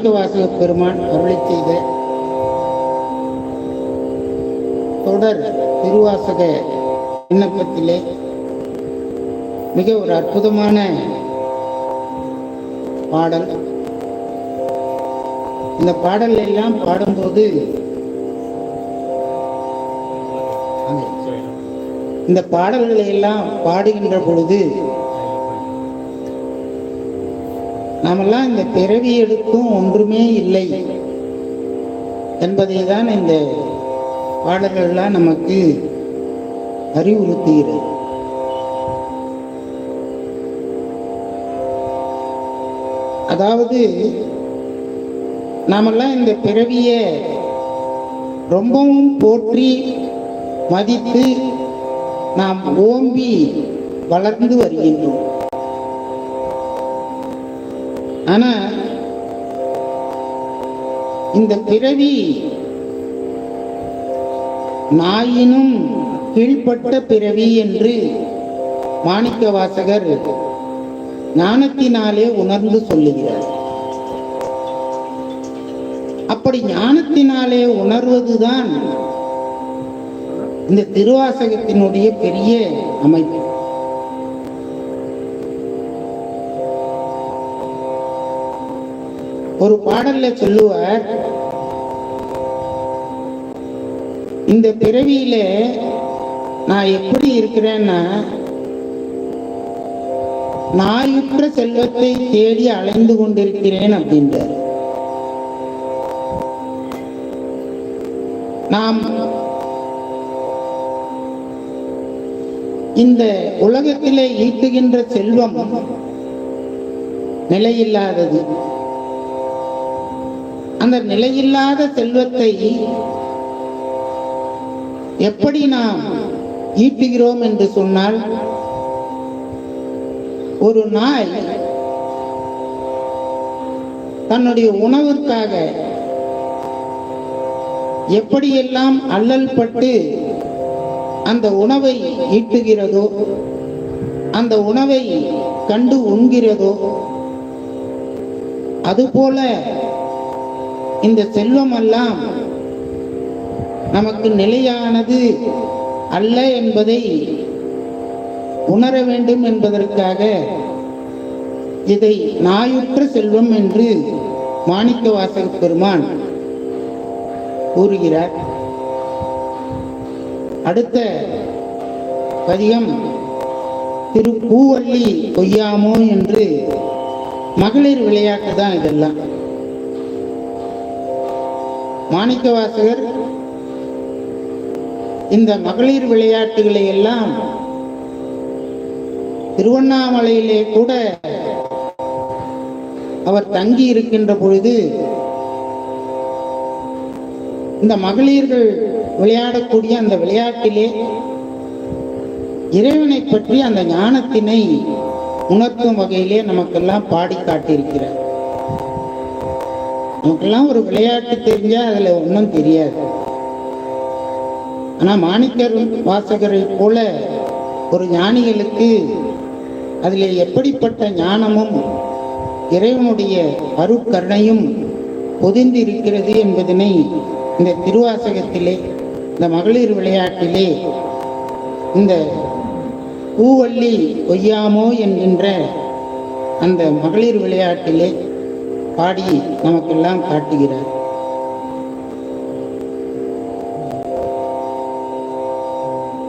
மாணிக்கவாசக பெருமான் அருளை செய்த தொடர் திருவாசக விண்ணப்பத்திலே மிக ஒரு அற்புதமான பாடல். இந்த பாடல் எல்லாம் பாடும்போது இந்த பாடல்களை எல்லாம் பாடுகின்ற பொழுது நாமெல்லாம் இந்த பிறவி எடுத்தும் ஒன்றுமே இல்லை என்பதை தான் இந்த பாடல்கள்லாம் நமக்கு அறிவுறுத்துகிறது. அதாவது நாமெல்லாம் இந்த பிறவிய ரொம்பவும் போற்றி மதித்து நாம் ஓம்பி வளர்ந்து வருகின்றோம். ஆனா இந்த பிறவி நாயினும் கீழ்ப்பட்ட பிறவி என்று மாணிக்க வாசகர் ஞானத்தினாலே உணர்ந்து சொல்லுகிறார். அப்படி ஞானத்தினாலே உணர்வதுதான் இந்த திருவாசகத்தினுடைய பெரிய அமைப்பு. ஒரு பாடல்ல சொல்லுவார் இந்த பிறவியில நான் எப்படி இருக்கிறேன்னா நாயுற்ற செல்வத்தை தேடி அலைந்து கொண்டிருக்கிறேன் அப்படின்றார். நாம் இந்த உலகத்திலே ஈட்டுகின்ற செல்வம் நிலையில்லாதது. அந்த நிலையில்லாத செல்வத்தை எப்படி நாம் ஈட்டுகிறோம் என்று சொன்னால் ஒரு நாய் தன்னுடைய உணவிற்காக எப்படியெல்லாம் அல்லல் பட்டு அந்த உணவை ஈட்டுகிறதோ அந்த உணவை கண்டு உண்கிறதோ அதுபோல இந்த செல்வம் எல்லாம் நமக்கு நிலையானது அல்ல என்பதை உணர வேண்டும் என்பதற்காக இதை நாயுற்ற செல்வம் என்று மாணிக்க வாசக பெருமான் கூறுகிறார். அடுத்த பதியம் திரு பூவள்ளி கொய்யாமோ என்று மகளிர் விளையாட்டு தான் இதெல்லாம். மாணிக்க வாசகர் இந்த மகளிர் விளையாட்டுகளை எல்லாம் திருவண்ணாமலையிலே கூட அவர் தங்கி இருக்கின்ற பொழுது இந்த மகளிர்கள் விளையாடக்கூடிய அந்த விளையாட்டிலே இறைவனை பற்றி அந்த ஞானத்தினை உணர்த்தும் வகையிலே நமக்கெல்லாம் பாடி காட்டியிருக்கிறார். நமக்கெல்லாம் ஒரு விளையாட்டு தெரிஞ்சா அதுல ஒன்றும் தெரியாது. ஆனா மாணிக்கர் வாசகரை போல ஒரு ஞானிகளுக்கு அதில் எப்படிப்பட்ட ஞானமும் இறைவனுடைய அருக்கருணையும் பொதிந்து இருக்கிறது என்பதனை இந்த திருவாசகத்திலே இந்த மகளிர் விளையாட்டிலே இந்த பூவள்ளி ஒய்யாமோ என்கின்ற அந்த மகளிர் விளையாட்டிலே பாடி நமக்கெல்லாம் காட்டுகிறார்.